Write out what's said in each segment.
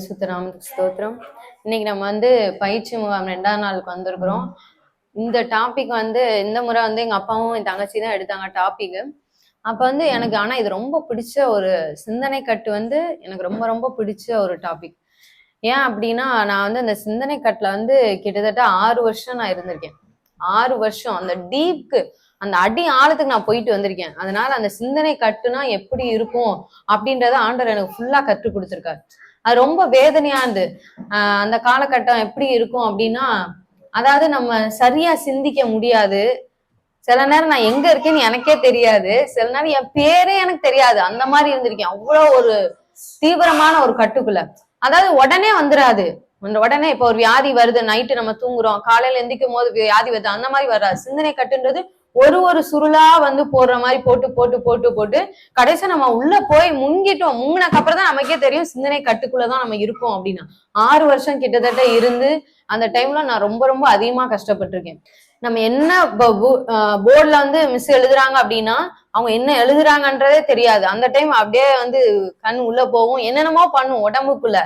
பரிசுத்த நாமத்துக்கு ஸ்தோத்திரம். இன்னைக்கு நம்ம வந்து பயிற்சி முகாம் ரெண்டாம் நாளுக்கு வந்திருக்கிறோம். இந்த டாபிக் வந்து இந்த முறை வந்து எங்க அப்பாவும் என் தங்கச்சி தான் எடுத்தாங்க டாபிக் அப்ப வந்து எனக்கு ஆனா இது ரொம்ப பிடிச்ச ஒரு சிந்தனை கட்டு வந்து எனக்கு ரொம்ப ரொம்ப பிடிச்ச ஒரு டாபிக் ஏன் அப்படின்னா நான் வந்து அந்த சிந்தனை கட்டுல வந்து கிட்டத்தட்ட ஆறு வருஷம் நான் இருந்திருக்கேன். ஆறு வருஷம். அந்த டீப்க்கு அந்த அடி ஆழத்துக்கு நான் போயிட்டு வந்திருக்கேன். அதனால அந்த சிந்தனை கட்டுனா எப்படி இருக்கும் அப்படின்றத ஆண்டவர் எனக்கு ஃபுல்லா கற்றுக் கொடுத்துருக்காரு. அது ரொம்ப வேதனையா இருந்து ஆஹ் அந்த காலகட்டம் எப்படி இருக்கும் அப்படின்னா அதாவது நம்ம சரியா சிந்திக்க முடியாது. சில நேரம் நான் எங்க இருக்கேன்னு எனக்கே தெரியாது. சில நேரம் என் பேரே எனக்கு தெரியாது. அந்த மாதிரி இருந்திருக்கேன். அவ்வளோ ஒரு தீவிரமான ஒரு கட்டுக்குள்ள. அதாவது உடனே வந்துடாது உடனே இப்போ ஒரு வியாதி வருது நைட்டு நம்ம தூங்குறோம் காலையில எந்திக்கும் போது வியாதி வருது அந்த மாதிரி வராது. சிந்தனை கட்டுன்றது ஒரு ஒரு சுருளா வந்து போடுற மாதிரி போட்டு போட்டு போட்டு போட்டு கடைசியா நம்ம உள்ள போய் முங்கிட்டோம். முங்கினக்கு அப்புறம் தான் நமக்கே தெரியும் சிந்தனை கட்டுக்குள்ளதான் நம்ம இருக்கோம் அப்படின்னா. ஆறு வருஷம் கிட்டத்தட்ட இருந்து அந்த டைம்ல நான் ரொம்ப ரொம்ப அதிகமா கஷ்டப்பட்டிருக்கேன். நம்ம என்ன போர்டில் வந்து மிஸ் எழுதுறாங்க அப்படின்னா அவங்க என்ன எழுதுறாங்கன்றதே தெரியாது. அந்த டைம் அப்படியே வந்து கண் உள்ள போகும். என்னென்னமோ பண்ணும். உடம்புக்குள்ள.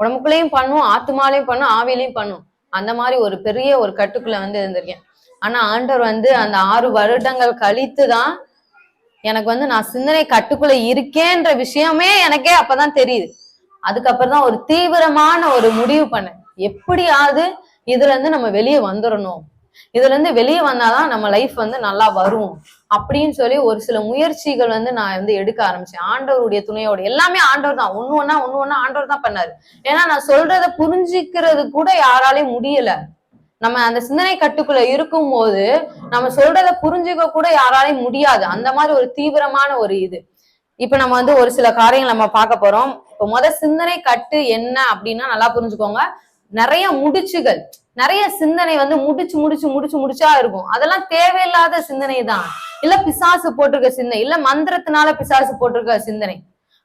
உடம்புக்குள்ளேயும் பண்ணும். ஆத்துமாலையும் பண்ணும். ஆவிலையும் பண்ணும். அந்த மாதிரி ஒரு பெரிய ஒரு கட்டுக்குள்ள வந்து இருந்திருக்கேன். ஆனா ஆண்டவர் வந்து அந்த ஆறு வருடங்கள் கழித்து தான் எனக்கு வந்து நான் சிந்தனை கட்டுக்குள்ள இருக்கேன்ற விஷயமே எனக்கே அப்பதான் தெரியுது. அதுக்கப்புறம் தான் ஒரு தீவிரமான ஒரு முடிவு பண்ணேன். எப்படியாவது இதுல இருந்து நம்ம வெளியே வந்துடணும் இதுல இருந்து வெளியே வந்தாதான் நம்ம லைஃப் வந்து நல்லா வரும் அப்படின்னு சொல்லி ஒரு சில முயற்சிகள் வந்து நான் வந்து எடுக்க ஆரம்பிச்சேன். ஆண்டவருடைய துணையோட எல்லாமே ஆண்டவர் தான். ஒண்ணு ஒன்னா ஒண்ணு ஒன்னா ஆண்டவர் தான் பண்ணாரு. ஏன்னா நான் சொல்றத புரிஞ்சுக்கிறது கூட யாராலையும் முடியல. நம்ம அந்த சிந்தனை கட்டுக்குள்ள இருக்கும் போது நம்ம சொல்றத புரிஞ்சுக்க கூட யாராலையும் முடியாது. அந்த மாதிரி ஒரு தீவிரமான ஒரு இது. இப்ப நம்ம வந்து ஒரு சில காரியங்கள் நம்ம பார்க்க போறோம். இப்ப முத சிந்தனை கட்டு என்ன அப்படின்னா நல்லா புரிஞ்சுக்கோங்க. நிறைய முடிச்சுகள். நிறைய சிந்தனை வந்து முடிச்சு முடிச்சு முடிச்சு முடிச்சா இருக்கும். அதெல்லாம் தேவையில்லாத சிந்தனை தான். இல்ல பிசாசு போட்டிருக்க சிந்தனை. இல்ல மந்திரத்தினால பிசாசு போட்டிருக்க சிந்தனை.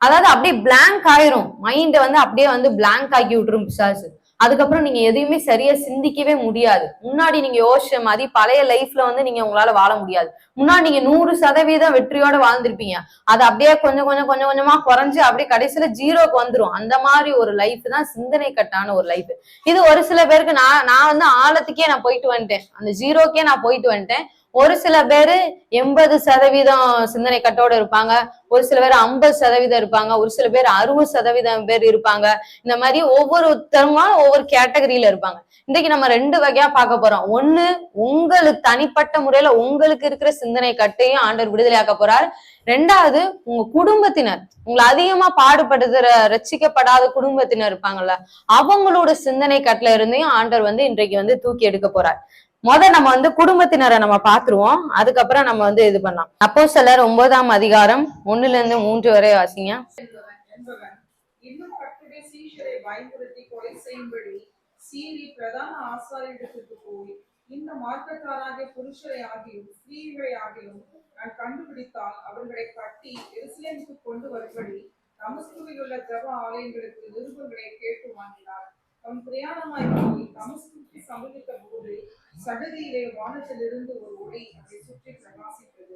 அதாவது அப்படியே பிளாங்க் ஆயிரும். மைண்ட வந்து அப்படியே வந்து பிளாங்க் ஆக்கி விட்டுரும் பிசாசு. அதுக்கப்புறம் நீங்க எதையுமே சரியா சிந்திக்கவே முடியாது. முன்னாடி நீங்க யோசிச்ச மாதிரி பழைய லைஃப்ல வந்து நீங்க உங்களால வாழ முடியாது. முன்னாடி நீங்க நூறு சதவீதம் வெற்றியோட வாழ்ந்திருப்பீங்க. அது அப்படியே கொஞ்சம் கொஞ்சம் கொஞ்சம் கொஞ்சமா குறைஞ்சு அப்படியே கடைசியில ஜீரோக்கு வந்துரும். அந்த மாதிரி ஒரு லைஃப் தான் சிந்தனை கட்டான ஒரு லைஃப் இது ஒரு சில பேருக்கு நான் நான் வந்து ஆழத்துக்கே நான் போயிட்டு வந்துட்டேன். அந்த ஜீரோக்கே நான் போயிட்டு வந்துட்டேன். ஒரு சில பேரு எண்பது சதவீதம் சிந்தனை கட்டோட இருப்பாங்க. ஒரு சில பேர் ஐம்பது சதவீதம் இருப்பாங்க. ஒரு சில பேர் அறுபது சதவீதம் பேர் இருப்பாங்க. இந்த மாதிரி ஒவ்வொருத்தருமா ஒவ்வொரு கேட்டகரியில இருப்பாங்க. இன்னைக்கு நம்ம ரெண்டு வகையா பார்க்க போறோம். ஒண்ணு உங்களுக்கு தனிப்பட்ட முறையில உங்களுக்கு இருக்கிற சிந்தனை கட்டையும் ஆண்டவர் விடுதலையாக்க போறார். ரெண்டாவது உங்க குடும்பத்தினர் உங்களை அதிகமா பாடுபடுத்துற ரசிக்கப்படாத குடும்பத்தினர் இருப்பாங்கல்ல அவங்களோட சிந்தனை கட்டுல இருந்தையும் ஆண்டவர் வந்து இன்றைக்கு வந்து தூக்கி எடுக்க போறார். முத நம்ம வந்து குடும்பத்தினரை நம்ம பாத்துருவோம். அதுக்கப்புறம் நம்ம வந்து இது பண்ணலாம். அப்போ சிலர் ஒன்பதாம் அதிகாரம் ஒண்ணுல இருந்து மூன்று வரை வாசிங்க. இந்த புருஷரை ஆகியும் ஸ்திரீகளை ஆகியும் நான் கண்டுபிடித்தால் அவர்களை கட்டி எருசலேமுக்கு கொண்டு வரும்படி தமஸ்குவில் உள்ள ஜப ஆலயங்களுக்கு நிருபங்களை கேட்டு வாங்கினார். அவன் பிரயாணமாய் போய் தமஸ்குக்கு சமீபித்த போது சகதியிலே வானத்திலிருந்து ஒரு ஒளி அதை சுற்றி பிரகாசித்தது.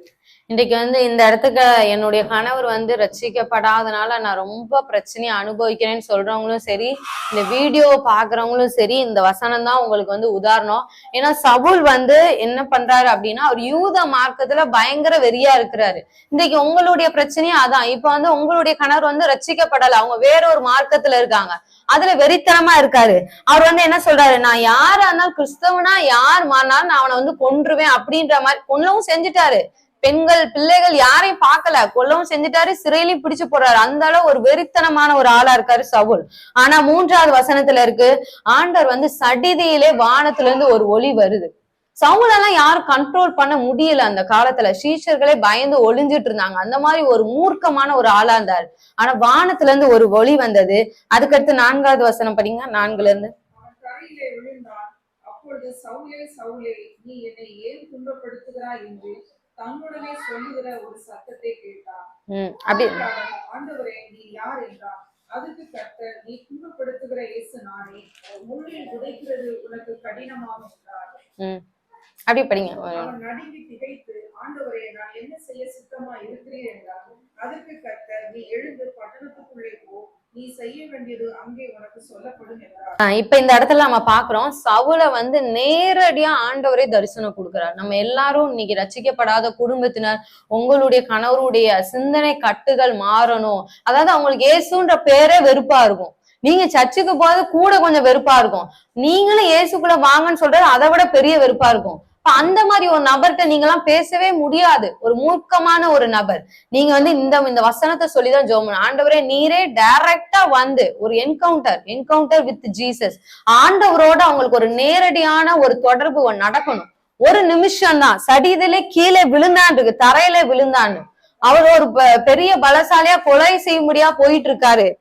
இன்றைக்கு வந்து இந்த இடத்துக்கு என்னுடைய கணவர் வந்து ரட்சிக்கப்படாதனால நான் ரொம்ப பிரச்சனையை அனுபவிக்கிறேன்னு சொல்றவங்களும் சரி இந்த வீடியோ பாக்குறவங்களும் சரி இந்த வசனம் தான் உங்களுக்கு வந்து உதாரணம். ஏன்னா சவுல் வந்து என்ன பண்றாரு அப்படின்னா அவர் யூத மார்க்கத்துல பயங்கர வெறியா இருக்கிறாரு. இன்னைக்கு உங்களுடைய பிரச்சனையும் அதான். இப்ப வந்து உங்களுடைய கணவர் வந்து ரசிக்கப்படலை அவங்க வேற ஒரு மார்க்கத்துல இருக்காங்க. அதுல வெறித்தனமா இருக்காரு. அவர் வந்து என்ன சொல்றாரு? நான் யாரா இருந்தாலும் கிறிஸ்தவனா யார் மாறினாலும் நான் அவனை வந்து கொன்றுவேன் அப்படின்ற மாதிரி கொல்லவும் செஞ்சுட்டாரு. பெண்கள் பிள்ளைகள் யாரையும் பார்க்கல. கொல்லவும் செஞ்சுட்டாரு. சிறையிலையும் பிடிச்சு போறாரு. அந்த அளவு ஒரு வெறித்தனமான ஒரு ஆளா இருக்காரு சவுல். ஆனா மூன்றாவது வசனத்துல இருக்கு ஆண்டவர் வந்து சடிதியிலே வானத்துல இருந்து ஒரு ஒளி வருது. சவுலெல்லாம் யாரும் கண்ட்ரோல் பண்ண முடியல அந்த காலத்துல. சீஷர்களே பயந்து ஒளிஞ்சிட்டு இருந்தாங்க. அந்த மாதிரி ஒரு மூர்க்கமான ஒரு ஆளா இருந்தாரு. ஆனா வானத்துல இருந்து ஒரு ஒளி வந்தது. அதுக்கடுத்து நான்காவது வசனம் படிங்க. நான்குல இருந்து அப்பொழுது சவுலே சவுலே நீ என்னை ஏன் துன்பப்படுத்துகிறாய் என்று தன்னுடனே சொல்லுகிற ஒரு சத்தத்தை கேட்டான் உம் அப்படி. ஆண்டவரே நீ யார் என்றான் அதுக்கு கர்த்தர் நீ துன்பப்படுத்துகிற இயேசு நானே. முள்ளில் உதைக்கிறது உனக்கு கடினமாம் என்றார். உம் அப்படி படிங்க. இப்ப இந்த இடத்துல நம்ம பாக்குறோம் சவுல வந்து நேரடியா ஆண்டவரே தரிசனம் கொடுக்கிறார். நம்ம எல்லாரும் இன்னைக்கு ரசிக்கப்படாத குடும்பத்தினர் உங்களுடைய கணவருடைய சிந்தனை கட்டுகள் மாறணும். அதாவது அவங்களுக்கு இயேசுன்ற பேரே வெறுப்பா இருக்கும். நீங்க சர்ச்சுக்கு போறது கூட கொஞ்சம் வெறுப்பா இருக்கும். நீங்களும் இயேசுக்குள்ள வாங்கன்னு சொல்றது அதை விட பெரிய வெறுப்பா இருக்கும். இப்ப அந்த மாதிரி ஒரு நபர்கிட்ட நீங்க எல்லாம் பேசவே முடியாது. ஒரு மூர்க்கமான ஒரு நபர். நீங்க வந்து இந்த இந்த வசனத்தை சொல்லிதான் ஜோமன் ஆண்டவரே நீரே டைரக்டா வந்து ஒரு என்கவுண்டர் என்கவுண்டர் வித் ஜீசஸ் ஆண்டவரோட அவங்களுக்கு ஒரு நேரடியான ஒரு தொடர்பு நடக்கணும். ஒரு நிமிஷம் தான் சடிதிலே கீழே விழுந்தான் இருக்கு. தரையில விழுந்தான்னு அவர் ஒரு பெ- பெரிய பலசாலியா கொலை செய்ய முடியா போயிட்டு இருக்காரு.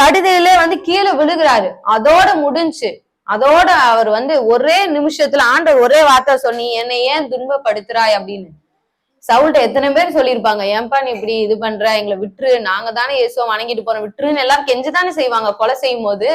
சடிதையிலே வந்து கீழே விழுகிறாரு. அதோட முடிஞ்சு அதோட அவர் வந்து ஒரே நிமிஷத்துல ஆண்டவர் ஒரே வார்த்தை சொன்னி என்னை ஏன் துன்பப்படுத்துறாய்? அப்படின்னு. சவுல்ட்ட எத்தனை பேர் சொல்லியிருப்பாங்க ஏன்பா நீ இப்படி இது பண்ற? எங்களை விட்டுரு. நாங்க தானே இயேசுவை வணங்கிட்டு போறோம். விட்டுருன்னு எல்லாரும் கெஞ்சுதானே செய்வாங்க கொலை செய்யும் போது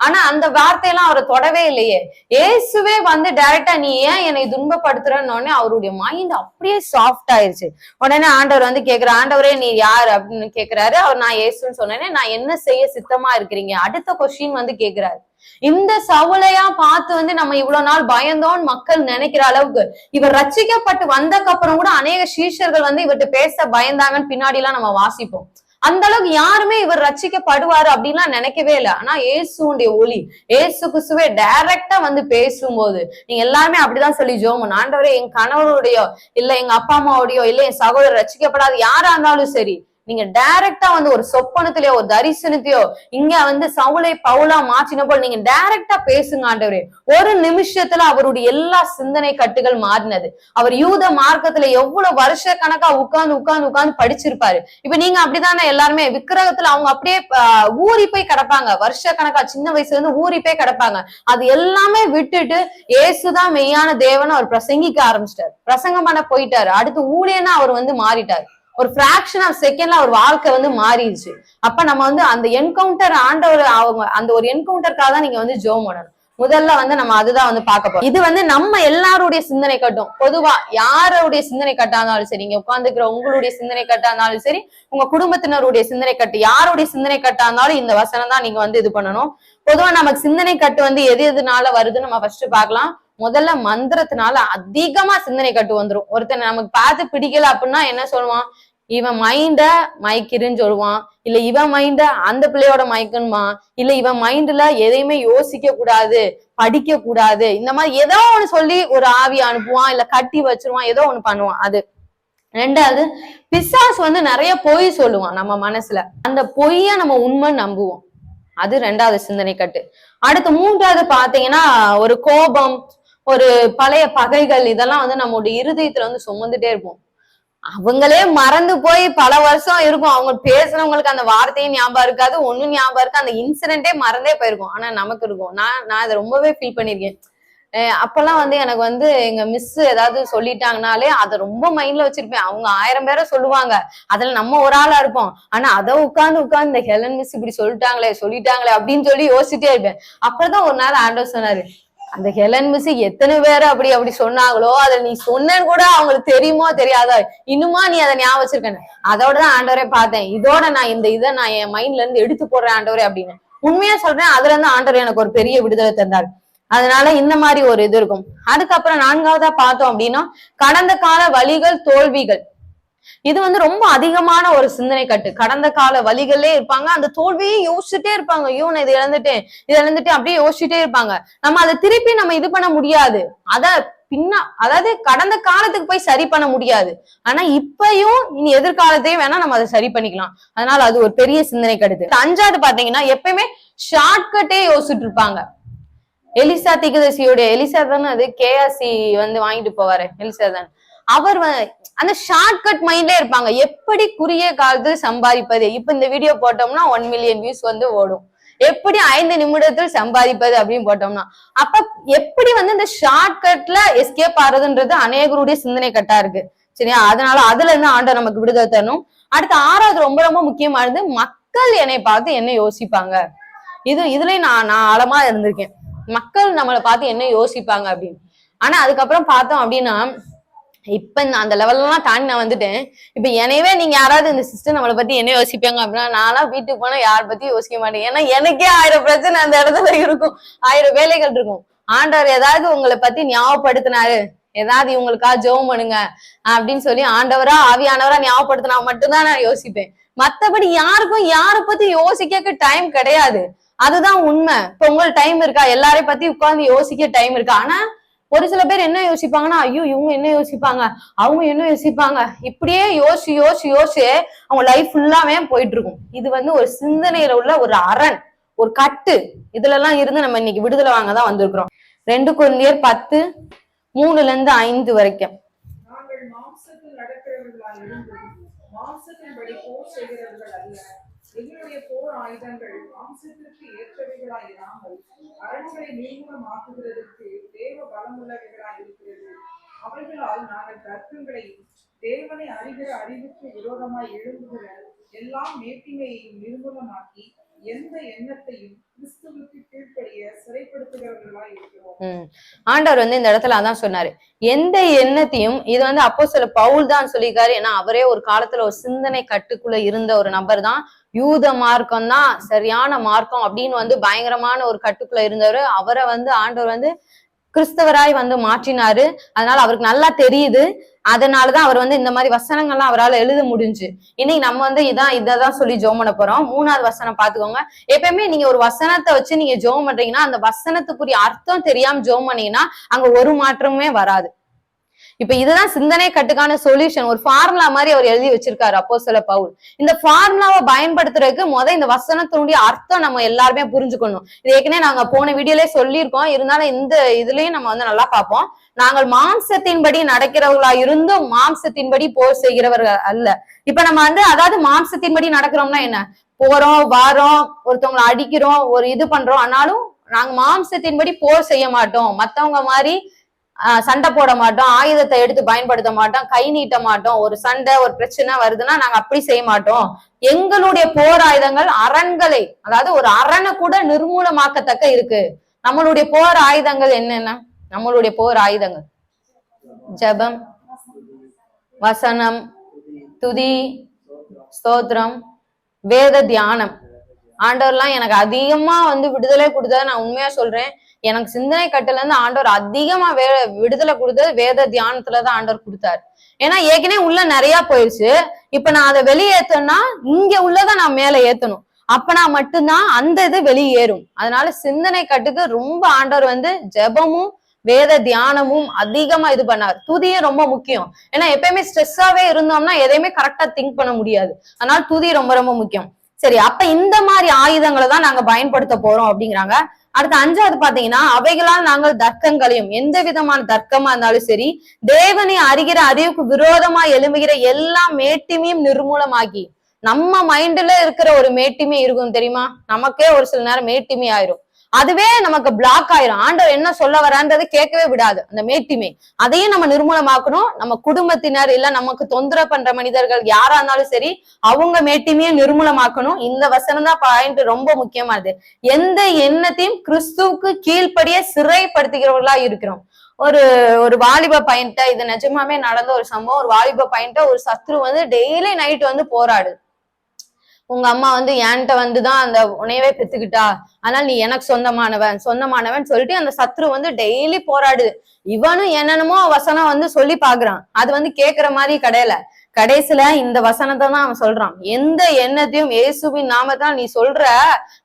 ஆனா அந்த வார்த்தையெல்லாம் அவரை தொடவே இல்லையே. இயேசுவே வந்து டைரக்டா நீ ஏன் என்னை துன்பப்படுத்துறன்னு உடனே அவருடைய மைண்ட் அப்படியே சாஃப்ட் ஆயிருச்சு. உடனே ஆண்டவர் வந்து கேக்குற ஆண்டவரே நீ யார்? அப்படின்னு கேக்குறாரு. அவர் நான் ஏசுன்னு சொன்னேனே நான் என்ன செய்ய சித்தமா இருக்கிறீங்க? அடுத்த கொஸ்டின் வந்து கேக்குறாரு. இந்த சவுளையா பார்த்து வந்து நம்ம இவ்வளவு நாள் பயந்தோம்னு மக்கள் நினைக்கிற அளவுக்கு இவர் ரச்சிக்கப்பட்டு வந்தக்கு அப்புறம் கூட அநேக சீஷர்கள் வந்து இவர்கிட்ட பேச பயந்தாங்கன்னு பின்னாடி எல்லாம் நம்ம வாசிப்போம். அந்த அளவுக்கு யாருமே இவர் ரச்சிக்கப்படுவாரு அப்படின்லாம் நினைக்கவே இல்லை. ஆனா ஏசுடைய ஒளி ஏசு குசுவே டைரக்டா வந்து பேசும்போது நீங்க எல்லாருமே அப்படிதான் சொல்லி ஜோமன் ஆண்டவரே என் கணவருடைய இல்ல எங்க அப்பா அம்மாவுடையோ இல்ல என் சகோதரர் ரச்சிக்கப்படாது யாரா இருந்தாலும் சரி நீங்க டைரக்டா வந்து ஒரு சொப்பனத்திலயோ ஒரு தரிசனத்தையோ இங்க வந்து சவுளை பவுலா மாற்றின போல் நீங்க டைரக்டா பேசுங்க ஆண்டவரே. ஒரு நிமிஷத்துல அவருடைய எல்லா சிந்தனை கட்டுகள் மாறினது. அவர் யூத மார்க்கத்துல எவ்வளவு வருஷ கணக்கா உட்கார்ந்து உட்கார்ந்து உட்கார்ந்து படிச்சிருப்பாரு. இப்ப நீங்க அப்படிதானே எல்லாருமே விக்கிரகத்துல அவங்க அப்படியே ஆஹ், ஊறி போய் கிடப்பாங்க. வருஷ கணக்கா சின்ன வயசுல இருந்து ஊறி போய் கிடப்பாங்க. அது எல்லாமே விட்டுட்டு இயேசுதான் மெய்யான தேவன் அவர் பிரசங்கிக்க ஆரம்பிச்சிட்டாரு. பிரசங்கம் பண்ண போயிட்டாரு. அடுத்து ஊழியனா அவர் வந்து மாறிட்டாரு. ஒரு ஃபிராக்ஷன் ஆஃப் செகண்ட்ல அவர் வாழ்க்கை வந்து மாறிடுச்சு. அப்ப நம்ம வந்து அந்த என்கவுண்டர் ஆண்டவர் அவங்க அந்த ஒரு என்கவுண்டருக்காக தான் நீங்க வந்து ஜோம் பண்ணணும். முதல்ல வந்து நம்ம அதுதான் வந்து பார்க்க போறோம். இது வந்து நம்ம எல்லாருடைய சிந்தனை கட்டும். பொதுவா யாருடைய சிந்தனை கட்டா இருந்தாலும் சரி இங்க உட்காந்துக்கிற உங்களுடைய சிந்தனை கட்டா இருந்தாலும் சரி உங்க குடும்பத்தினருடைய சிந்தனை கட்டு யாருடைய சிந்தனை கட்டா இருந்தாலும் இந்த வசனம் தான் நீங்க வந்து இது பண்ணணும். பொதுவா நமக்கு சிந்தனை கட்டு வந்து எது எதுனால வருதுன்னு நம்ம ஃபர்ஸ்ட் பார்க்கலாம். முதல்ல மந்திரத்தினால அதிகமா சிந்தனை கட்டு வந்துரும். ஒருத்தன் நமக்கு பார்த்து பிடிக்கல அப்படின்னா என்ன சொல்லுவான்? இவன் மைண்ட மயக்கிருன்னு சொல்லுவான். இல்ல இவன் மைண்ட அந்த பிள்ளையோட மயக்கணுமா? இல்ல இவன் மைண்ட்ல எதையுமே யோசிக்க கூடாது படிக்க கூடாது. இந்த மாதிரி ஏதோ ஒண்ணு சொல்லி ஒரு ஆவி அனுப்புவான் இல்ல கட்டி வச்சிருவான் ஏதோ ஒண்ணு பண்ணுவான் அது. ரெண்டாவது பிசாஸ் வந்து நிறைய பொய் சொல்லுவான் நம்ம மனசுல. அந்த பொய்ய நம்ம உண்மை நம்புவோம். அது ரெண்டாவது சிந்தனை கட்டு. அடுத்து மூன்றாவது பாத்தீங்கன்னா ஒரு கோபம் ஒரு பழைய பகைகள் இதெல்லாம் வந்து நம்மளுடைய இருதயத்துல வந்து சுமந்துட்டே இருப்போம். அவங்களே மறந்து போய் பல வருஷம் இருக்கும். அவங்க பேசுனவங்களுக்கு அந்த வார்த்தையும் ஞாபகம் இருக்காது. ஒண்ணும் ஞாபகம் இருக்கு அந்த இன்சிடென்ட்டே மறந்தே போயிருக்கும். ஆனா நமக்கு இருக்கும். நான் நான் இதை ரொம்பவே ஃபீல் பண்ணிருக்கேன் அஹ் அப்பெல்லாம் வந்து எனக்கு வந்து எங்க மிஸ் ஏதாவது சொல்லிட்டாங்கனாலே அதை ரொம்ப மைண்ட்ல வச்சிருப்பேன். அவங்க ஆயிரம் பேரை சொல்லுவாங்க. அதுல நம்ம ஒரு ஆளா இருப்போம். ஆனா அதை உட்கார்ந்து உட்கார்ந்து இந்த ஹெலன் மிஸ் இப்படி சொல்லிட்டாங்களே சொல்லிட்டாங்களே அப்படின்னு சொல்லி யோசிச்சுட்டே இருப்பேன். அப்புறம் ஒரு நாள் ஆண்டோ சொன்னாரு அந்த ஹெலன் மிஸ் எத்தனை பேர் அப்படி அப்படி சொன்னாங்களோ அதை நீ சொன்னேன்னு கூட அவங்களுக்கு தெரியுமோ தெரியாதோ இன்னுமா நீ அதை ஞாபகம் வச்சிருக்கேன் அதோட தான் ஆண்டவரே பார்த்தேன். இதோட நான் இந்த இதை நான் என் மைண்ட்ல இருந்து எடுத்து போடுறேன் ஆண்டவரே அப்படின்னு. உண்மையா சொல்றேன் அதுல இருந்து ஆண்டவர் எனக்கு ஒரு பெரிய விடுதலை தந்தார். அதனால இந்த மாதிரி ஒரு இது இருக்கும். அதுக்கப்புறம் நான்காவதா பார்த்தோம் அப்படின்னா கடந்த கால வழிகள் தோல்விகள். இது வந்து ரொம்ப அதிகமான ஒரு சிந்தனை கட்டு. கடந்த கால வழிகளே இருப்பாங்க. அந்த தோல்வியை யோசிச்சுட்டே இருப்பாங்க. ஐயோ நான் இது இழந்துட்டேன். இது இழந்துட்டு அப்படியே யோசிச்சுட்டே இருப்பாங்க. நம்ம அதை திருப்பி நம்ம இது பண்ண முடியாது. அத பின்னா அதாவது கடந்த காலத்துக்கு போய் சரி பண்ண முடியாது. ஆனா இப்பயும் இனி எதிர்காலத்தையும் வேணா நம்ம அதை சரி பண்ணிக்கலாம். அதனால அது ஒரு பெரிய சிந்தனை கடுது அஞ்சாவது பாத்தீங்கன்னா எப்பயுமே ஷார்ட்கட்டே யோசிச்சுட்டு இருப்பாங்க. எலிசா திகதசியோட எலிசா தானே அது? கேஆர்சி வந்து வாங்கிட்டு போவாரு. எலிசா தான்? அவர் வ- அந்த ஷார்ட்கட் மைண்ட்ல இருப்பாங்க. எப்படி குறுகிய காலத்தில் சம்பாதிப்பது? இப்ப இந்த வீடியோ போட்டோம்னா ஒன் மில்லியன் வியூஸ் வந்து ஓடும். எப்படி ஐந்து நிமிடத்தில் சம்பாதிப்பது அப்படின்னு போட்டோம்னா? அப்ப எப்படி வந்து இந்த ஷார்ட்கட்ல எஸ்கேப் ஆறதுன்றது அநேகருடைய சிந்தனை கட்டா இருக்கு. சரியா? அதனால அதுல இருந்து ஆண்டவர் நமக்கு விடுதலை தரணும். அடுத்து ஆறாவது ரொம்ப ரொம்ப முக்கியமானது மக்கள் என்னை பார்த்து என்ன யோசிப்பாங்க? இது இதுலயும் நான் நான் ஆழமா இருந்திருக்கேன். மக்கள் நம்மளை பார்த்து என்ன யோசிப்பாங்க அப்படின்னு. ஆனா அதுக்கப்புறம் பார்த்தோம் அப்படின்னா இப்ப இந்த அந்த லெவல்லாம் தாண்டி நான் வந்துட்டேன். இப்ப எனவே நீங்க யாராவது இந்த சிஸ்டர் நம்மளை பத்தி என்ன யோசிப்பாங்க அப்படின்னா நான்லாம் வீட்டுக்கு போனா யார பத்தி யோசிக்க மாட்டேன். ஏன்னா எனக்கே ஆயிரம் பிரச்சனை அந்த இடத்துல இருக்கும். ஆயிரம் வேலைகள் இருக்கும். ஆண்டவர் ஏதாவது உங்களை பத்தி ஞாபகப்படுத்தினாரு. ஏதாவது இவங்களுக்கா ஜெபம் பண்ணுங்க அப்படின்னு சொல்லி ஆண்டவரா ஆவியானவரா ஞாபகப்படுத்தினா மட்டும்தான் நான் யோசிப்பேன். மத்தபடி யாருக்கும் யாரை பத்தி யோசிக்க டைம் கிடையாது. அதுதான் உண்மை. இப்ப உங்களுக்கு டைம் இருக்கா? எல்லாரையும் பத்தி உட்கார்ந்து யோசிக்க டைம் இருக்கா? ஆனா ஒரு சில பேர் என்ன யோசிப்பாங்கன்னா ஐயோ இவங்க என்ன யோசிப்பாங்க? அவங்க என்ன யோசிப்பாங்க? இப்படியே யோசி யோசி யோசி அவங்க லைஃப் ஃபுல்லாவே போயிட்டு இருக்கும் இது வந்து ஒரு சிந்தனையில உள்ள ஒரு அரண் ஒரு கட்டு. இதுல எல்லாம் இருந்து நம்ம இன்னைக்கு விடுதலை வாங்க தான் வந்திருக்கிறோம். ரெண்டு குழந்தையர் பத்து மூணுல இருந்து ஐந்து வரைக்கும். நாங்கள் மாம்சத்தில் நடக்கிறவர்களாக இருந்து மாம்சத்தின்படி போர் செய்கிறவர்கள் அல்ல எங்களுடைய போர் ஆயுதங்கள் மாம்சத்திற்கு ஏற்றவைகளாய் இராமல் அரண்களை நிர்மூலமாக்குகிறதற்கு தேவ பலமுள்ளவைகளாய் இருக்கிறது அவர்களால் நாங்கள் தர்க்கங்களையும் தேவனை அறிகிற அறிவுக்கு விரோதமாய் எழும்புகிற எல்லா மேட்டிமையையும் நிர்மூலமாக்கி எந்த எண்ணத்தையும் ஆண்டவர் வந்து இந்த இடத்துல அதான் சொன்னாரு. எந்த எண்ணத்தையும் இது வந்து அப்போ சில பவுல் தான் சொல்லியிருக்காரு. ஏன்னா அவரே ஒரு காலத்துல ஒரு சிந்தனை கட்டுக்குள்ள இருந்த ஒரு நபர் தான் யூத மார்க்கம் தான் சரியான மார்க்கம் அப்படின்னு வந்து பயங்கரமான ஒரு கட்டுக்குள்ள இருந்தவர். அவரை வந்து ஆண்டவர் வந்து கிறிஸ்தவராய் வந்து மாற்றினாரு. அதனால அவருக்கு நல்லா தெரியுது. அதனாலதான் அவர் வந்து இந்த மாதிரி வசனங்கள்லாம் அவரால் எழுத முடிஞ்சு. இன்னைக்கு நம்ம வந்து இதான் இதான் சொல்லி ஜோம் பண்ண போறோம். மூணாவது வசனம் பாத்துக்கோங்க. எப்பயுமே நீங்க ஒரு வசனத்தை வச்சு நீங்க ஜோம் பண்றீங்கன்னா அந்த வசனத்துக்குரிய அர்த்தம் தெரியாம ஜோம் பண்ணீங்கன்னா அங்க ஒரு மாற்றமுமே வராது. இப்ப இதுதான் சிந்தனை கட்டுக்கான சொல்யூஷன் ஒரு ஃபார்முலா மாதிரி அவர் எழுதி வச்சிருக்காரு அப்போ சில பவுல். இந்த ஃபார்முலாவை பயன்படுத்துறதுக்கு முத இந்த வசனத்தினுடைய அர்த்தம் நம்ம எல்லாருமே புரிஞ்சுக்கணும். இது ஏற்கனவே நாங்க போன வீடியோலயே சொல்லியிருக்கோம். இருந்தாலும் இந்த இதுலயும் நம்ம வந்து நல்லா பார்ப்போம். நாங்கள் மாம்சத்தின்படி நடக்கிறவர்களா இருந்தும் மாம்சத்தின்படி போர் செய்கிறவர்கள் அல்ல. இப்ப நம்ம வந்து அதாவது மாம்சத்தின்படி நடக்கிறோம்னா என்ன? போறோம் வாரோம் ஒருத்தவங்களை அடிக்கிறோம் ஒரு இது பண்றோம். ஆனாலும் நாங்க மாம்சத்தின்படி போர் செய்ய மாட்டோம். மத்தவங்க மாதிரி சண்டை போட மாட்டோம் ஆயுதத்தை எடுத்து பயன்படுத்த மாட்டோம் கை நீட்ட மாட்டோம். ஒரு சண்டை ஒரு பிரச்சனை வருதுன்னா நாங்க அப்படி செய்ய மாட்டோம். எங்களுடைய போர் ஆயுதங்கள் அரண்களை அதாவது ஒரு அரணை கூட நிர்மூலமாக்கத்தக்க இருக்கு. நம்மளுடைய போர் ஆயுதங்கள் என்னென்ன? நம்மளுடைய போர் ஆயுதங்கள். ஜெபம் வசனம் துதி ஸ்தோத்திரம் வேத தியானம். ஆண்டவர்லாம் எனக்கு அதிகமா வந்து விடுதலை கொடுத்ததை நான் உண்மையா சொல்றேன். எனக்கு சிந்தனை கட்டுல இருந்து ஆண்டவர் அதிகமா வே விடுதலை கொடுத்தது வேத தியானத்துலதான் ஆண்டவர் கொடுத்தாரு. ஏன்னா ஏற்கனவே உள்ள நிறைய போயிருச்சு. இப்ப நான் அதை வெளியேத்தணும்னா இங்க உள்ளதை நான் மேல ஏத்தணும். அப்பனா மட்டும்தான் அந்த இது வெளியேறும் அதனால சிந்தனை கட்டுக்கு ரொம்ப ஆண்டவர் வந்து ஜெபமும் வேத தியானமும் அதிகமா இது பண்ணார். துதியும் ரொம்ப முக்கியம். ஏன்னா எப்பயுமே ஸ்ட்ரெஸ்ஸாவே இருந்தோம்னா எதையுமே கரெக்டா திங்க் பண்ண முடியாது. அதனால துதி ரொம்ப ரொம்ப முக்கியம். சரி அப்ப இந்த மாதிரி ஆயுதங்களை தான் நாங்க பயன்படுத்த போறோம் அப்படிங்கிறாங்க. அடுத்து அஞ்சாவது பாத்தீங்கன்னா அவைகளால் நாங்கள் தர்க்கங்களையும் எந்த விதமான தர்க்கமா இருந்தாலும் சரி தேவனை அறிகிற அறிவுக்கு விரோதமா எழும்புகிற எல்லா மேட்டிமையும் நிர்மூலமாகி நம்ம மைண்ட்ல இருக்கிற ஒரு மேட்டிமை இருக்கும் தெரியுமா? நமக்கே ஒரு சில நேரம் மேட்டிமை ஆயிரும் அதுவே நமக்கு பிளாக் ஆயிரும். ஆண்டவர் என்ன சொல்ல வரான்றது கேட்கவே விடாது. அந்த மேட்டிமை. அதையும் நம்ம நிர்மூலமாக்கணும். நம்ம குடும்பத்தினர் இல்ல நமக்கு தொந்தரவு பண்ற மனிதர்கள் யாரா இருந்தாலும் சரி அவங்க மேட்டிமையை நிர்மூலமாக்கணும். இந்த வசனம் தான் பாயிண்ட் ரொம்ப முக்கியமானது. எந்த எண்ணத்தையும் கிறிஸ்துவுக்கு கீழ்ப்படியே சிறைப்படுத்துகிறவர்களா இருக்கிறோம். ஒரு ஒரு வாலிப பையன்ட்ட இது நிஜமாவே நடந்த ஒரு சம்பவம். ஒரு வாலிப பையன்ட்ட ஒரு சத்ரு வந்து டெய்லி நைட் வந்து போராடுது. உங்க அம்மா வந்து என்கிட்ட வந்துதான் அந்த உனையவே பெத்துக்கிட்டா. அதனால நீ எனக்கு சொந்தமானவன் சொந்தமானவன் சொல்லிட்டு அந்த சத்ரு வந்து டெய்லி போராடுது. இவனும் என்னென்னமோ வசனம் வந்து சொல்லி பாக்குறான். அது வந்து கேக்குற மாதிரி கிடையல. கடைசியில இந்த வசனத்தை தான் அவன் சொல்றான். எந்த எண்ணத்தையும் இயேசுவின் நாமத்தால் நீ சொல்ற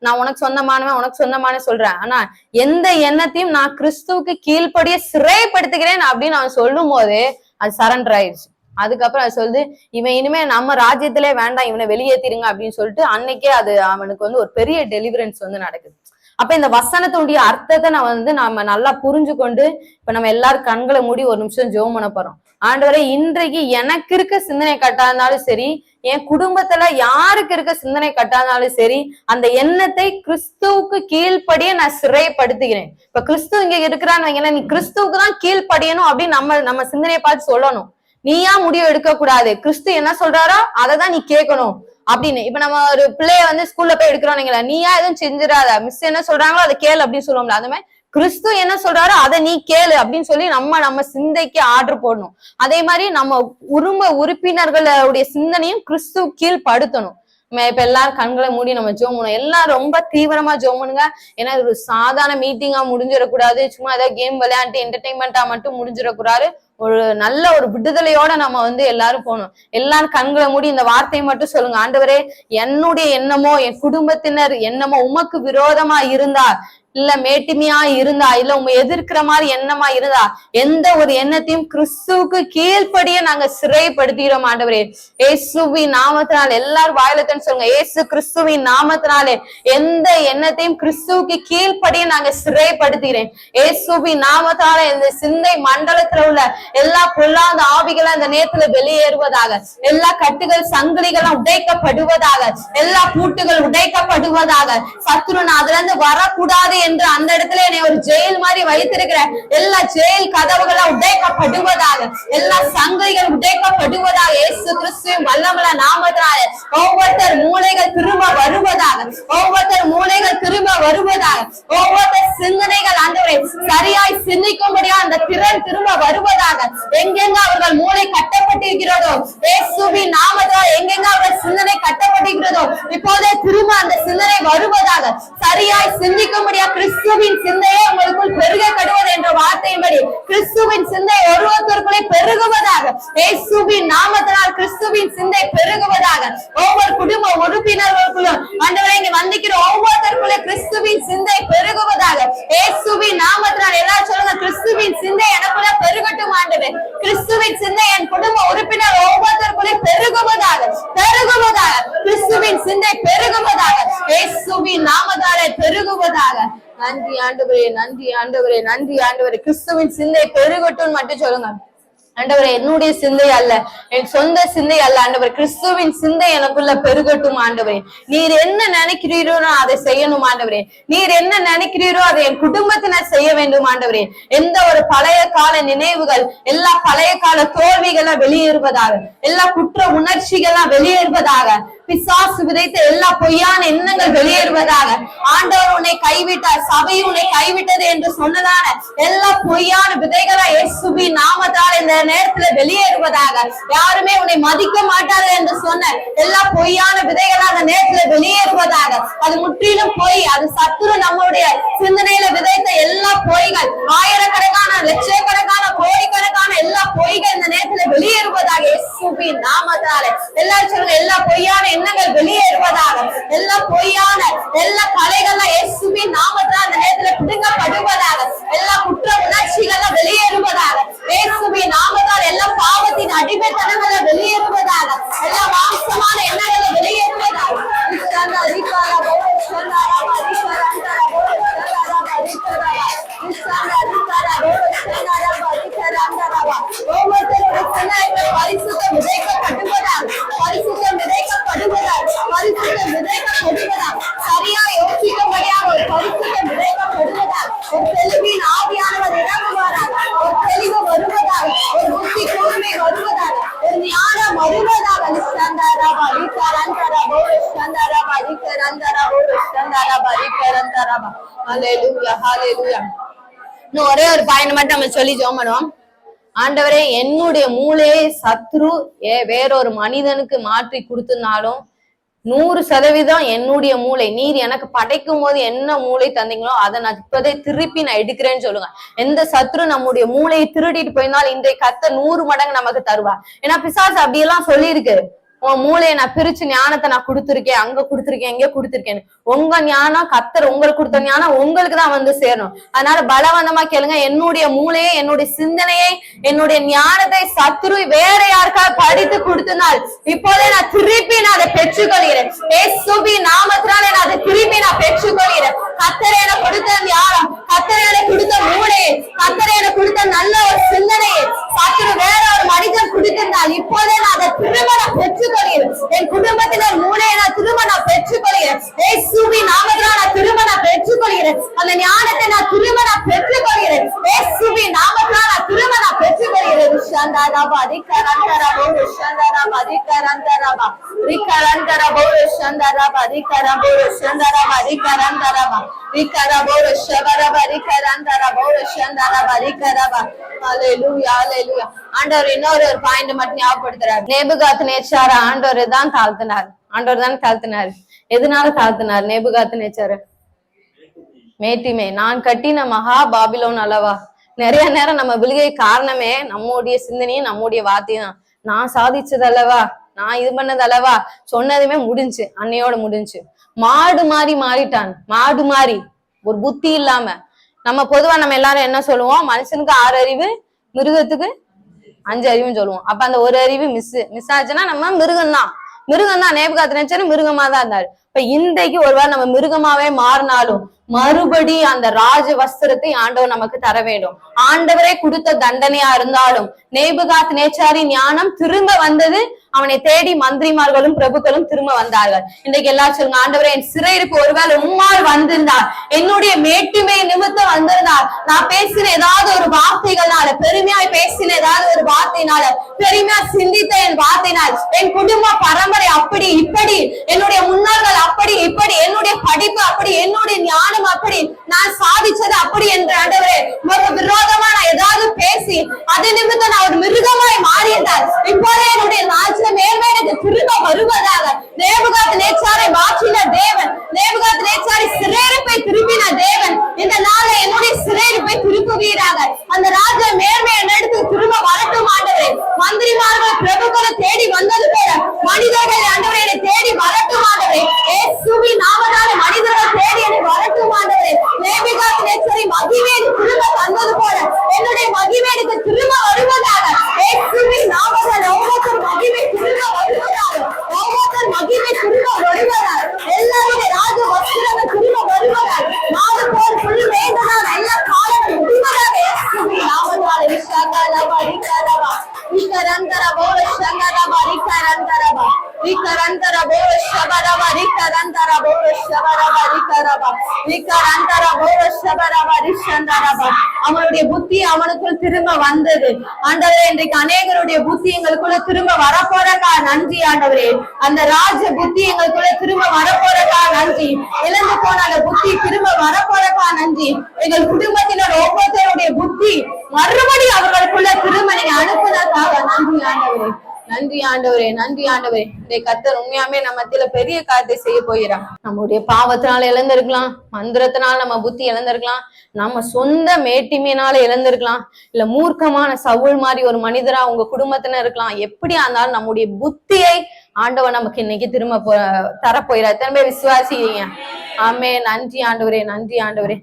நான் உனக்கு சொந்தமானவன் உனக்கு சொந்தமான சொல்றேன். ஆனா எந்த எண்ணத்தையும் நான் கிறிஸ்துவுக்கு கீழ்ப்படிய சிறைப்படுத்துகிறேன் அப்படின்னு அவன் சொல்லும் போது அது சரண்டர் ஆயிடுச்சு. அதுக்கப்புறம் அது சொல்லுது இவன் இனிமே நம்ம ராஜ்யத்திலே வேண்டாம் இவனை வெளியேத்திருங்க அப்படின்னு சொல்லிட்டு அன்னைக்கே அது அவனுக்கு வந்து ஒரு பெரிய டெலிவரன்ஸ் வந்து நடக்குது. அப்ப இந்த வசனத்துடைய அர்த்தத்தை நான் வந்து நாம நல்லா புரிஞ்சு கொண்டு இப்ப நம்ம எல்லாரும் கண்களை மூடி ஒரு நிமிஷம் ஜோம் பண்ண போறோம். ஆண்டவரை இன்றைக்கு எனக்கு இருக்க சிந்தனை கட்டாஇருந்தாலும் சரி என் குடும்பத்துல யாருக்கு இருக்க சிந்தனை கட்டாஇருந்தாலும் சரி அந்த எண்ணத்தை கிறிஸ்துவுக்கு கீழ்ப்படியே நான் சிறைப்படுத்துகிறேன். இப்ப கிறிஸ்துவ இங்க இருக்கிறான்னு வைங்களேன் நீ கிறிஸ்துவுக்கு தான் கீழ்ப்படியணும் அப்படின்னு நம்ம நம்ம சிந்தனையை பார்த்து சொல்லணும். நீயா முடிவு எடுக்க கூடாது கிறிஸ்து என்ன சொல்றாரோ அதை தான் நீ கேட்கணும் அப்படின்னு. இப்ப நம்ம ஒரு பிள்ளைய வந்து ஸ்கூல்ல போய் எடுக்கிறோம் நீயா எதுவும் செஞ்சிடாத. மிஸ் என்ன சொல்றாங்களோ அதை கேளு அப்படின்னு சொல்லுவோம்ல. அந்த மாதிரி கிறிஸ்து என்ன சொல்றாரோ அதை நீ கேளு அப்படின்னு சொல்லி நம்ம நம்ம சிந்தைக்கு ஆர்டர் போடணும். அதே மாதிரி நம்ம உரும உறுப்பினர்களுடைய சிந்தனையும் கிறிஸ்து கீழ்படுத்தணும் நம்ம இப்ப எல்லாரும் கண்களை மூடி நம்ம ஜோம் பண்ணுவோம் எல்லாம் ரொம்ப தீவிரமா ஜோம் பண்ணுங்க ஏன்னா இது ஒரு சாதாரண மீட்டிங்கா முடிஞ்சிடக்கூடாது. சும்மா ஏதாவது கேம் விளையாண்டு என்டர்டைன்மெண்டா மட்டும் முடிஞ்சிடக்கூடாது. ஒரு நல்ல ஒரு விடுதலையோட நம்ம வந்து எல்லாரும் போகணும். எல்லாரும் கண்களை மூடி இந்த வார்த்தையை மட்டும் சொல்லுங்க. ஆண்டவரே என்னுடைய எண்ணமோ என் குடும்பத்தினர் என்னமோ உமக்கு விரோதமா இருந்தா இல்ல மேட்டுமையா இருந்தா இல்ல உங்க எதிர்க்கிற மாதிரி எண்ணமா இருந்தா எந்த ஒரு எண்ணத்தையும் கிறிஸ்துவுக்கு கீழ்படிய நாங்க சிறைப்படுத்துகிறோம் ஆண்டவரே. ஏசுவின் நாமத்தினால எல்லாரும் வாயிலத்தன்னு சொல்லுங்க. ஏசு கிறிஸ்துவின் நாமத்தினாலே எந்த எண்ணத்தையும் கிறிஸ்துவுக்கு கீழ்படிய நாங்க சிறைப்படுத்துகிறேன் ஏசுவின் நாமத்தால இந்த சிந்தை மண்டலத்துல உள்ள எல்லா பொல்லாத ஆவிகளும் அந்த நேரத்துல வெளியேறுவதாக எல்லா கட்டுகள் சங்கிலிகளும் உடைக்கப்படுவதாக எல்லா பூட்டுகள் உடைக்கப்படுவதாக சத்ருன் அதுல இருந்து வரக்கூடாது என்று அந்த இடத்துல என்னை ஒரு ஜெயில் மாதிரி வைத்திருக்கிற எல்லா ஜெயில் கதவுகளும் உடைக்கப்படுவதாக எல்லா சங்கிலிகள் உடைக்கப்படுவதாக இயேசு கிறிஸ்துவின் வல்லமல நாமத்தினால ஒவ்வொருத்தர் மூளைகள் திரும்ப வருவதாக ஒவ்வொருத்தர் மூளைகள் திரும்ப வருவதாக ஒவ்வொருத்தர் சிந்தனைகள் ஆண்டவரை சரியாய் சிந்திக்கும்படியா அந்த திறன் திரும்ப வருவதாக எங்கெங்க அவர்கள் மூளை கட்டப்பட்டிருக்கிறதோ இயேசுவின் நாமத்தால் எங்கெங்க அவர்கள் சிந்தனை கட்டப்பட்டிருக்கிறதோ இப்போதே திரும்ப அந்த சிந்தனை வருவதாக சரியாய் சிந்திக்கும்படியா கிறிஸ்துவின் சிந்தையே உங்களுக்குள் பெருக கடுவது என்ற வார்த்தையின்படி கிறிஸ்துவின் சிந்தை ஒருவருக்குள்ளே பெருகுவதாக இயேசுவின் நாமத்தினால் கிறிஸ்துவின் சிந்தை பெருகுவதாக ஒவ்வொரு குடும்ப உறுப்பினர்களுக்குள்ளும் ஆண்டவரை இங்க வந்திக்கிற ஒவ்வொருத்தருக்குள்ளே கிறிஸ்துவின் சிந்தை பெருகுவதாக இயேசுவின் நாமத்தினால் எல்லாரும் சொல்லுங்க கிறிஸ்துவின் சிந்தை எனக்குள்ள பெருகட்டும் ஆண்டவே கிறிஸ்துவின் சிந்தை என் குடும்ப உறுப்பினர் ஒவ்வொருத்தருக்குள்ளே பெருகும் பெருகுவதாக கிறிஸ்துவின் சிந்தை பெருகுவதாக இயேசுவின் நாமத்தாலே பெருகுவதாக நன்றி ஆண்டவரே நன்றி ஆண்டவரே நன்றி ஆண்டவரே. கிறிஸ்துவின் சிந்தை பெருகட்டும் மட்டும் சொல்லுங்க. ஆண்டவர் என்னுடைய சிந்தை அல்ல. என் சொந்த சிந்தை அல்ல ஆண்டவர். கிறிஸ்துவின் சிந்தை எனக்குள்ள பெருகட்டும் ஆண்டவரே. நீர் என்ன நினைக்கிறீரோ அதை செய்யணும் ஆண்டவரே. நீர் என்ன நினைக்கிறீரோ அதை என் குடும்பத்தினர் செய்ய வேண்டும் ஆண்டவரே. எந்த ஒரு பழைய கால நினைவுகள் எல்லா பழைய கால தோல்விகளா வெளியேறுவதாக எல்லா குற்ற உணர்ச்சிகளா வெளியேறுவதாக பிசாசு விதைத்த எல்லா பொய்யான எண்ணங்கள் வெளியேறுவதாக. ஆண்டவர் உன்னை கைவிட்டார். சபை உன்னை கைவிட்டது என்று சொன்னதான எல்லா பொய்யான விதைகளா இயேசுவி நாமத்தால் இந்த நேரத்துல வெளியேறுவதாக. யாருமே உன்னை மதிக்க மாட்டார்கள் என்று சொன்ன எல்லா பொய்யான விதைகளா அந்த நேரத்துல வெளியேறுவதாக. அது முற்றிலும் பொய். அது சத்துரு நம்மளுடைய சிந்தனையில விதைத்த எல்லா பொய்கள். ஆயிரக்கணக்கான லட்சக்கணக்கான கோடிக்கணக்கான எல்லா பொய்கள் இந்த நேரத்துல வெளியேறுவதாக இயேசுவி நாமத்தால. எல்லாரும் சொல்லுங்க எல்லா பொய்யான எண்ணங்கள் வெளியேறுவதாக எல்லா பொய்யான எல்லா கலைகள்லாம் இயேசுவி நாமத்தால அந்த நேரத்துல பிடுங்கப்படுவதாக எல்லா குற்ற உணர்ச்சிகள் வெளியேறுவதாக இயேசுவி நாமத்தால் எல்லா பாவத்தின் அடிமைத்தனங்களை வெளியேறுவதாக எல்லா மாம்சமான எண்ணங்களை வெளியேறுவதாக. சந்தாரா, பரிசுத்தம் பரிசுத்தம் பரிசுத்தம் சரியா யோசிக்கும்படியாக ஒரு பரிசுத்தம் ஒரு தெளிவின் ஆவியானவர் ஒரு தெளிவு ஒரு புத்தி கூர்மை ஒரு ஞானம் ஹalleluya ஹalleluya இன்னும் ஒரே ஒரு பாயிண்ட் மட்டும் நம்ம சொல்லி ஜோம் பண்ணுவோம். ஆண்டவரே என்னுடைய மூளையை சத்ரு ஏ வேறொரு மனிதனுக்கு மாற்றி கொடுத்திருந்தாலும் நூறு சதவீதம் என்னுடைய மூளை. நீர் எனக்கு படைக்கும் போது என்ன மூளை தந்தீங்களோ அதை நான் இப்போதே திருப்பி நான் எடுக்கிறேன்னு சொல்லுங்க. எந்த சத்ரு நம்முடைய மூளையை திருடிட்டு போயிருந்தாலும் இன்றைய கத்த நூறு மடங்கு நமக்கு தருவா ஏன்னா பிசாசு அப்படியெல்லாம் சொல்லியிருக்கு. உன் மூளையை நான் பிரிச்சு ஞானத்தை நான் கொடுத்துருக்கேன் அங்க கொடுத்துருக்கேன் எங்க கொடுத்துருக்கேன் உங்க ஞானம் கத்தர் உங்களுக்கு கொடுத்த ஞானம் உங்களுக்கு தான் வந்து சேரணும். அதனால பலவந்தமா கேளுங்க என்னுடைய மூளையை என்னுடைய சிந்தனையை என்னுடைய ஞானத்தை சத்ரு வேற யாருக்காவது படித்து கொடுத்தனால் இப்போதே நான் திருப்பி நான் அதை பெற்றுக்கொள்கிறேன். சுபி நாமத்தினாலே நான் அதை திருப்பி நான் பெற்றுக்கொள்கிறேன். கத்தரை எனக்கு கொடுத்த ஞானம் கத்தரை எனக்கு கொடுத்த மூளையை கத்தரை எனக்கு கொடுத்த நல்ல ஒரு சிந்தனையை சத்ரு வேற ஒரு மனிதன் கொடுத்திருந்தால் இப்போதே நான் அதை திரும்ப நான் பெற்றுக்கொள்கிறேன் என் குடும்பத்தினர் மூடே நான் திரும்ப நான் பெற்றுக்கொள்கிறேன் நாமத்தில் நான் திரும்ப நான் பெற்றுக்கொள்கிறேன் அந்த ஞானத்தை நான் திரும்ப நான் பெற்றுக்கொள்கிறேன் ஏசுவி நாமத்தில் நான் திரும்ப நான் பெற்றுக்கொள்கிறேன் ஷந்தாராபா ரிகரந்தராபோ ஷந்தாராபா ரிகரந்தராபா ரிகரந்தராபோ ஷந்தாராபா ரிகரபோ ஷந்தாராபா ரிகரந்தராபா ரிகரபோ ஷபரபா ரிகரந்தராபோ ஷந்தாராபா ரிகரபா ஆண்டவர் இன்னொரு பாயிண்ட் மட்டும் ஞாபகப்படுத்துறாரு நேபுகாத் நேச்சாரா ஆண்டவர் தான் தாழ்த்தினார். ஆண்டவர் தான் தாழ்த்தினார். எதனால தாழ்த்தினார்? நேபுகாத் நேச்சாரு மேட்டிமே. நான் கட்டின மகா பாபிலோன் அல்லவா? நிறைய நேரம் நம்ம விழுகை காரணமே நம்முடைய சிந்தனையும் நம்முடைய வார்த்தையும். தான் நான் சாதிச்சது அல்லவா? நான் இது பண்ணது அல்லவா? சொன்னதுமே முடிஞ்சு. அன்னையோட முடிஞ்சு. மாடு மாறி மாறிட்டான். மாடு மாறி. ஒரு புத்தி இல்லாம. நம்ம பொதுவா நம்ம எல்லாரும் என்ன சொல்லுவோம்? மனுஷனுக்கு ஆறு அறிவு மிருகத்துக்கு அஞ்சு அறிவுன்னு சொல்லுவோம். அப்ப அந்த ஒரு அறிவு மிஸ் மிஸ் ஆச்சுன்னா நம்ம மிருகம் தான் மிருகம் தான் நேபுகாத்து நினைச்சாலும் மிருகமா தான் இருந்தாரு. இப்ப இன்றைக்கு ஒருவேளை நம்ம மிருகமாவே மாறினாலும் மறுபடி அந்த ராஜ வஸ்திரத்தை ஆண்டவர் நமக்கு தர வேண்டும். ஆண்டவரே கொடுத்த தண்டனையா இருந்தாலும் நேபுகாத் நேச்சாரி ஞானம் திரும்ப வந்தது அவனை தேடி மந்திரிமார்களும் பிரபுக்களும் திரும்ப வந்தார்கள். இன்றைக்கு எல்லாரும் சொல்லுங்க ஆண்டவரே என் சிறையிருப்பு ஒருவேளை உம்மால் வந்திருந்தார் என்னுடைய மேட்டுமை நிமித்தம் வந்திருந்தார் நான் பேசின ஏதாவது ஒரு வார்த்தைகள்னால பெருமையாய் பேசின ஏதாவது ஒரு வார்த்தையினால பெருமையா சிந்தித்த என் வார்த்தையினால் என் குடும்ப பரம்பரை அப்படி இப்படி என்னுடைய முன்னோர்கள் அப்படி இப்படி என்னுடைய படிப்பு அப்படி என்னுடைய ஞானம் அப்படி நான் சாதிச்சது அப்படி என்ற ஆண்டவரே விரோதமா நான் ஏதாவது பேசி அது நிமித்தம் நான் ஒரு மிருகமா ശങ്കരം കരബോള ശങ്കര ரிகரந்தரவோ ஷங்கரவா ரிகரந்தரவா ரிகரந்தரவோ ஷபரவா ரிகரந்தரவோ ஷபரவா ரிகரவா ரிகரந்தரவோ ஷபரவா ரிஷந்தரவா அவனுடைய புத்தி அவனுக்குள் திரும்ப வந்தது. ஆண்டவரே இன்றைக்கு அநேகருடைய புத்தி எங்களுக்குள்ள திரும்ப வரப்போறக்கா நன்றி ஆண்டவரே. அந்த ராஜ புத்தி எங்களுக்குள்ள திரும்ப வரப்போறக்கா நன்றி. இழந்து போன அந்த புத்தி திரும்ப வரப்போறக்கா நன்றி. எங்கள் குடும்பத்தினர் ஒவ்வொருத்தருடைய புத்தி மறுபடியும் அவர்களுக்குள்ள திரும்ப நீங்க அனுப்புனதுக்காக நன்றி ஆண்டவரே. நன்றி ஆண்டவரே நன்றி ஆண்டவரே. இந்த கத்தர் உண்மையாமே நம்ம மத்தியில பெரிய காரியத்தை செய்ய போகிறான் நம்முடைய பாவத்தினால இழந்திருக்கலாம் மந்திரத்தினால நம்ம புத்தி இழந்திருக்கலாம் நம்ம சொந்த மேட்டிமையினால இழந்திருக்கலாம் இல்ல மூர்க்கமான சவுள் மாதிரி ஒரு மனிதரா உங்க குடும்பத்தினர் இருக்கலாம். எப்படியா இருந்தாலும் நம்முடைய புத்தியை ஆண்டவன் நமக்கு இன்னைக்கு திரும்ப போ தர போயிடா எத்தனை பேர் விசுவாசிங்க ஆமே நன்றி ஆண்டவரே நன்றி ஆண்டவரே.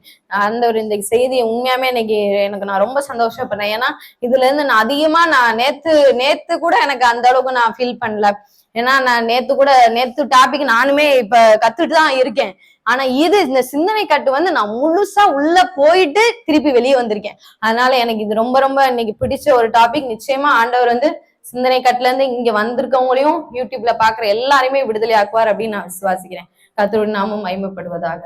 ஆண்டவர் இந்த செய்தியை உண்மையாமே இன்னைக்கு எனக்கு நான் ரொம்ப சந்தோஷப்படுறேன். ஏன்னா இதுல இருந்து நான் அதிகமா நான் நேத்து நேத்து கூட எனக்கு அந்த அளவுக்கு நான் ஃபீல் பண்ணல. ஏன்னா நான் நேத்து கூட நேத்து டாபிக் நானுமே இப்ப கத்துட்டு தான் இருக்கேன். ஆனா இது இந்த சிந்தனை கட்டு வந்து நான் முழுசா உள்ள போயிட்டு திருப்பி வெளியே வந்திருக்கேன். அதனால எனக்கு இது ரொம்ப ரொம்ப இன்னைக்கு பிடிச்ச ஒரு டாபிக் நிச்சயமா ஆண்டவர் வந்து சிந்தனை கட்டுல இருந்து இங்க வந்திருக்கவங்களையும் யூடியூப்ல பாக்குற எல்லாரையுமே விடுதலை ஆக்குவார் அப்படின்னு நான் விசுவாசிக்கிறேன். கத்தருடைய நாமம் மயமப்படுவதாக